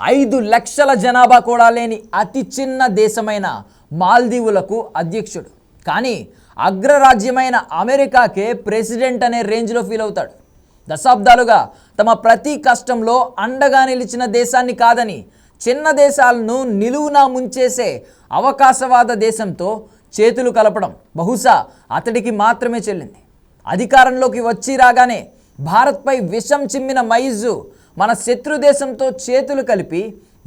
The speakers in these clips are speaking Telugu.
ఐదు లక్షల జనాభా కూడా లేని అతి చిన్న దేశమైన మాల్దీవులకు అధ్యక్షుడు. కానీ అగ్రరాజ్యమైన అమెరికాకే ప్రెసిడెంట్ అనే రేంజ్లో ఫీల్ అవుతాడు. దశాబ్దాలుగా తమ ప్రతి కష్టంలో అండగా నిలిచిన దేశాన్ని కాదని చిన్న దేశాలను నిలువునా ముంచేసే అవకాశవాద దేశంతో చేతులు కలపడం బహుశా అతడికి మాత్రమే చెల్లింది. అధికారంలోకి వచ్చి రాగానే భారత్పై విషం చిమ్మిన మైజు మన శత్రు దేశంతో చేతులు కలిపి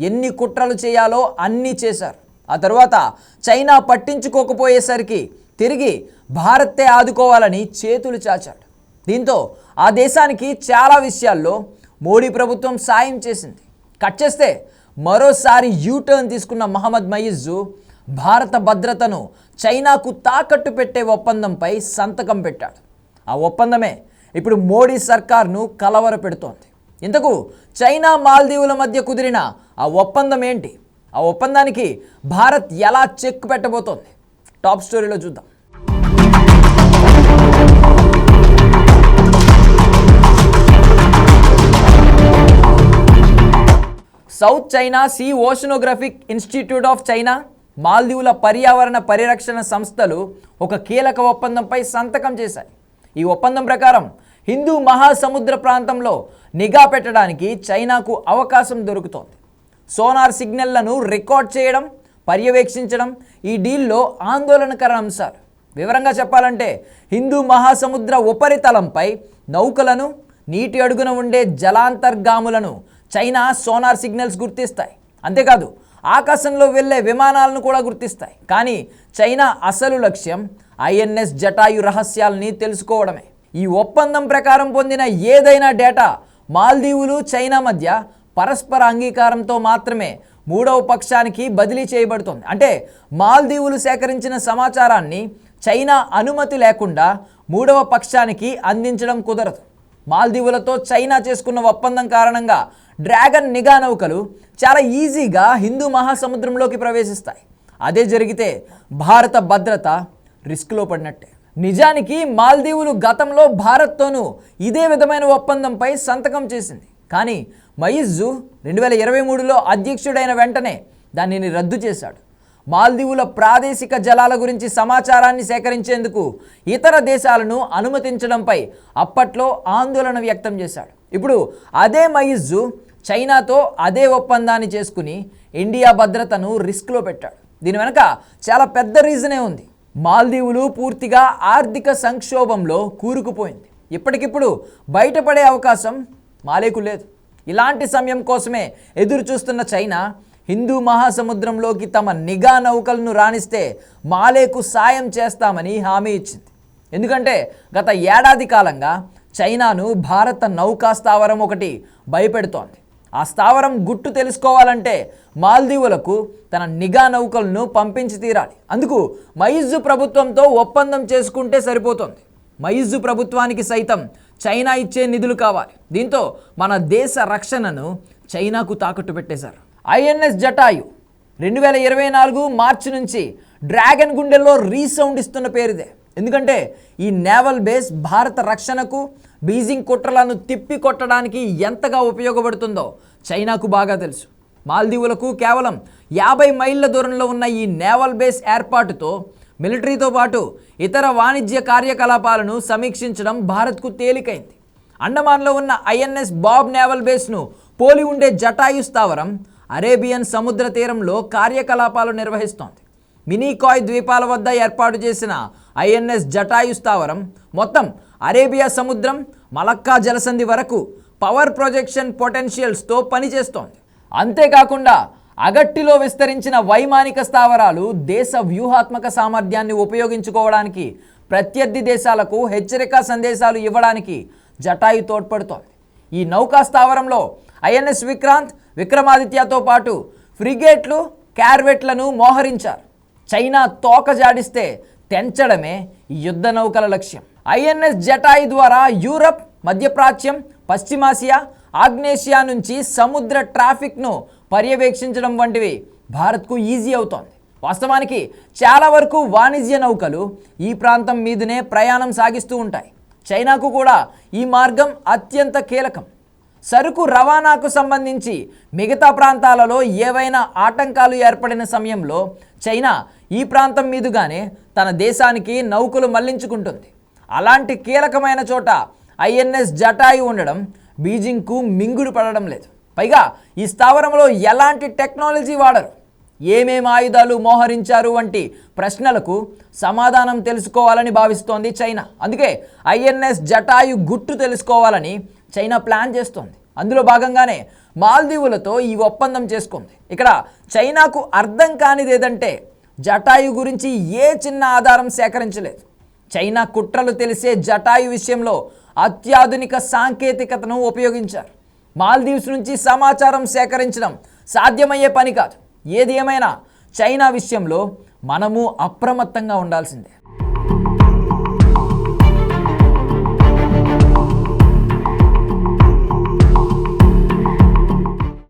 ఎన్ని కుట్రలు చేయాలో అన్నీ చేశారు. ఆ తర్వాత చైనా పట్టించుకోకపోయేసరికి తిరిగి భారత్తే ఆదుకోవాలని చేతులు చాచాడు. దీంతో ఆ దేశానికి చాలా విషయాల్లో మోడీ ప్రభుత్వం సాయం చేసింది. కట్ చేస్తే మరోసారి యూటర్న్ తీసుకున్న మహమ్మద్ మయిజు భారత భద్రతను చైనాకు తాకట్టు పెట్టే ఒప్పందంపై సంతకం పెట్టాడు. ఆ ఒప్పందమే ఇప్పుడు మోడీ సర్కార్ను కలవర పెడుతోంది ఇంతకు చైనా మాల్దీవుల మధ్య కుదిరిన ఆ ఒప్పందం ఏంటి? ఆ ఒప్పందానికి భారత్ ఎలా చెక్ పెట్టబోతోంది? టాప్ స్టోరీలో చూద్దాం. South China Sea Oceanographic Institute of China మాల్దీవుల పర్యావరణ పరిరక్షణ సంస్థలు ఒక కీలక ఒప్పందంపై సంతకం చేశాయి. ఈ ఒప్పందం ప్రకారం హిందూ మహాసముద్ర ప్రాంతంలో నిఘా పెట్టడానికి చైనాకు అవకాశం దొరుకుతోంది. సోనార్ సిగ్నల్లను రికార్డ్ చేయడం పర్యవేక్షించడం ఈ డీల్లో ఆందోళనకర అంశాలు. వివరంగా చెప్పాలంటే హిందూ మహాసముద్ర ఉపరితలంపై నౌకలను నీటి అడుగున ఉండే జలాంతర్గాములను చైనా సోనార్ సిగ్నల్స్ గుర్తిస్తాయి. అంతేకాదు ఆకాశంలో వెళ్ళే విమానాలను కూడా గుర్తిస్తాయి. కానీ చైనా అసలు లక్ష్యం ఐఎన్ఎస్ జటాయు రహస్యాల్ని తెలుసుకోవడమే. ఈ ఒప్పందం ప్రకారం పొందిన ఏదైనా డేటా మాల్దీవులు చైనా మధ్య పరస్పర అంగీకారంతో మాత్రమే మూడవ పక్షానికి బదిలీ చేయబడుతుంది. అంటే మాల్దీవులు సేకరించిన సమాచారాన్ని చైనా అనుమతి లేకుండా మూడవ పక్షానికి అందించడం కుదరదు. మాల్దీవులతో చైనా చేసుకున్న ఒప్పందం కారణంగా డ్రాగన్ నిఘా నౌకలు చాలా ఈజీగా హిందూ మహాసముద్రంలోకి ప్రవేశిస్తాయి. అదే జరిగితే భారత భద్రత రిస్క్లో పడినట్టే. నిజానికి మాల్దీవులు గతంలో భారత్తోనూ ఇదే విధమైన ఒప్పందంపై సంతకం చేసింది. కానీ మయిజు రెండు వేల ఇరవై మూడులో అధ్యక్షుడైన వెంటనే దానిని రద్దు చేశాడు. మాల్దీవుల ప్రాదేశిక జలాల గురించి సమాచారాన్ని సేకరించేందుకు ఇతర దేశాలను అనుమతించడంపై అప్పట్లో ఆందోళన వ్యక్తం చేశాడు. ఇప్పుడు అదే మయిజు చైనాతో అదే ఒప్పందాన్ని చేసుకుని ఇండియా భద్రతను రిస్క్లో పెట్టాడు. దీని వెనక చాలా పెద్ద రీజనే ఉంది. మాల్దీవులు పూర్తిగా ఆర్థిక సంక్షోభంలో కూరుకుపోయింది. ఇప్పటికిప్పుడు బయటపడే అవకాశం మాలేకు లేదు. ఇలాంటి సమయం కోసమే ఎదురు చూస్తున్న చైనా హిందూ మహాసముద్రంలోకి తమ నిఘా నౌకలను రాణిస్తే మాలేకు సాయం చేస్తామని హామీ ఇచ్చింది. ఎందుకంటే గత ఏడాది కాలంగా చైనాను భారత నౌకా స్థావరం ఒకటి భయపెడుతోంది. ఆ స్థావరం గుట్టు తెలుసుకోవాలంటే మాల్దీవులకు తన నిఘా నౌకలను పంపించి తీరాలి. అందుకు మయిజు ప్రభుత్వంతో ఒప్పందం చేసుకుంటే సరిపోతుంది. మయిజు ప్రభుత్వానికి సైతం చైనా ఇచ్చే నిధులు కావాలి. దీంతో మన దేశ రక్షణను చైనాకు తాకట్టు పెట్టేశారు. ఐఎన్ఎస్ జటాయు రెండు వేల ఇరవై నాలుగు మార్చి నుంచి డ్రాగన్ గుండెల్లో రీసౌండ్ ఇస్తున్న పేరుదే. ఎందుకంటే ఈ నేవల్ బేస్ భారత రక్షణకు బీజింగ్ కుట్రలను తిప్పి కొట్టడానికి ఎంతగా ఉపయోగపడుతుందో చైనాకు బాగా తెలుసు. మాల్దీవులకు కేవలం యాభై మైళ్ళ దూరంలో ఉన్న ఈ నేవల్ బేస్ ఏర్పాటుతో మిలిటరీతో పాటు ఇతర వాణిజ్య కార్యకలాపాలను సమీక్షించడం భారత్కు తేలికైంది. అండమాన్లో ఉన్న ఐఎన్ఎస్ బాబ్ నేవల్ బేస్ను పోలి ఉండే జటాయు స్థావరం అరేబియన్ సముద్ర తీరంలో కార్యకలాపాలు నిర్వహిస్తోంది. మినీకాయ్ ద్వీపాల వద్ద ఏర్పాటు చేసిన ఐఎన్ఎస్ జటాయు స్థావరం మొత్తం అరేబియా సముద్రం మలక్కా జలసంధి వరకు పవర్ ప్రొజెక్షన్ పొటెన్షియల్స్తో పనిచేస్తోంది. అంతేకాకుండా అగట్టిలో విస్తరించిన వైమానిక స్థావరాలు దేశ వ్యూహాత్మక సామర్థ్యాన్ని ఉపయోగించుకోవడానికి ప్రత్యర్థి దేశాలకు హెచ్చరిక సందేశాలు ఇవ్వడానికి జటాయు తోడ్పడుతోంది. ఈ నౌకా స్థావరంలో ఐఎన్ఎస్ విక్రాంత్ విక్రమాదిత్యతో పాటు ఫ్రిగేట్లు క్యార్వెట్లను మోహరించారు. చైనా తోక జాడిస్తే తెంచడమే యుద్ధ నౌకల లక్ష్యం. ఐఎన్ఎస్ జటాయి ద్వారా యూరప్ మధ్యప్రాచ్యం పశ్చిమాసియా ఆగ్నేషియా నుంచి సముద్ర ట్రాఫిక్ను పర్యవేక్షించడం వంటివి భారత్కు ఈజీ అవుతోంది. వాస్తవానికి చాలా వరకు వాణిజ్య నౌకలు ఈ ప్రాంతం మీదనే ప్రయాణం సాగిస్తూ ఉంటాయి. చైనాకు కూడా ఈ మార్గం అత్యంత కీలకం. సరుకు రవాణాకు సంబంధించి మిగతా ప్రాంతాలలో ఏవైనా ఆటంకాలు ఏర్పడిన సమయంలో చైనా ఈ ప్రాంతం మీదుగానే తన దేశానికి నౌకలు మళ్ళించుకుంటుంది. అలాంటి కీలకమైన చోట ఐఎన్ఎస్ జటాయు ఉండడం బీజింగ్కు మింగుడు పడడం లేదు. పైగా ఈ స్థావరంలో ఎలాంటి టెక్నాలజీ వాడరు? ఏమేం ఆయుధాలు మోహరించారు వంటి ప్రశ్నలకు సమాధానం తెలుసుకోవాలని భావిస్తోంది చైనా. అందుకే ఐఎన్ఎస్ జటాయు గుట్టు తెలుసుకోవాలని చైనా ప్లాన్ చేస్తోంది. అందులో భాగంగానే మాల్దీవులతో ఈ ఒప్పందం చేసుకుంది. ఇక్కడ చైనాకు అర్థం కానిది ఏదంటే జటాయు గురించి ఏ చిన్న ఆధారం సేకరించలేదు. చైనా కుట్రలు తెలిసే జటాయు విషయంలో అత్యాధునిక సాంకేతికతను ఉపయోగించారు. మాల్దీవ్స్ నుంచి సమాచారం సేకరించడం సాధ్యమయ్యే పని కాదు. ఏది ఏమైనా చైనా విషయంలో మనము అప్రమత్తంగా ఉండాల్సిందే.